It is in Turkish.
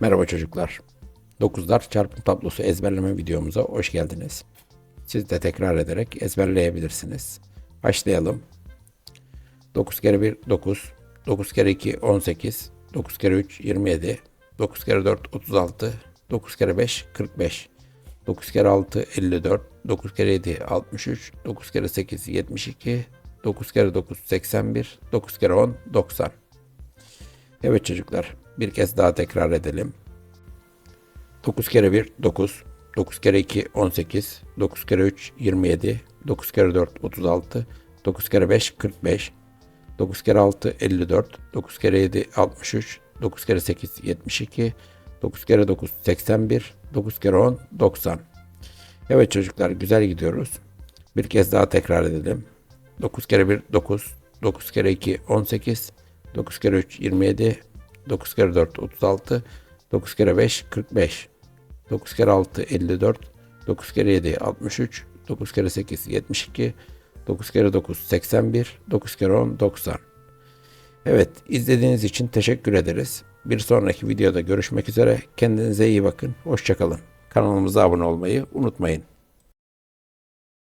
Merhaba çocuklar. 9'lar çarpım tablosu ezberleme videomuza hoş geldiniz. Siz de tekrar ederek ezberleyebilirsiniz. Başlayalım. 9 kere 1 9, 9 kere 2 18, 9 kere 3 27, 9 kere 4 36, 9 kere 5 45, 9 kere 6 54, 9 kere 7 63, 9 kere 8 72, 9 kere 9 81, 9 kere 10 90. Evet çocuklar, bir kez daha tekrar edelim. 9 kere 1 9, 9 kere 2 18, 9 kere 3 27, 9 kere 4 36, 9 kere 5 45, 9 kere 6 54, 9 kere 7 63, 9 kere 8 72, 9 kere 9 81, 9 kere 10 90. Evet çocuklar güzel gidiyoruz. Bir kez daha tekrar edelim. 9 kere 1 9, 9 kere 2 18, 9 kere 3 27, 9 kere 4 36, 9 kere 5 45, 9 kere 6 54, 9 kere 7 63, 9 kere 8 72, 9 kere 9 81, 9 kere 10 90. Evet izlediğiniz için teşekkür ederiz. Bir sonraki videoda görüşmek üzere. Kendinize iyi bakın. Hoşçakalın. Kanalımıza abone olmayı unutmayın.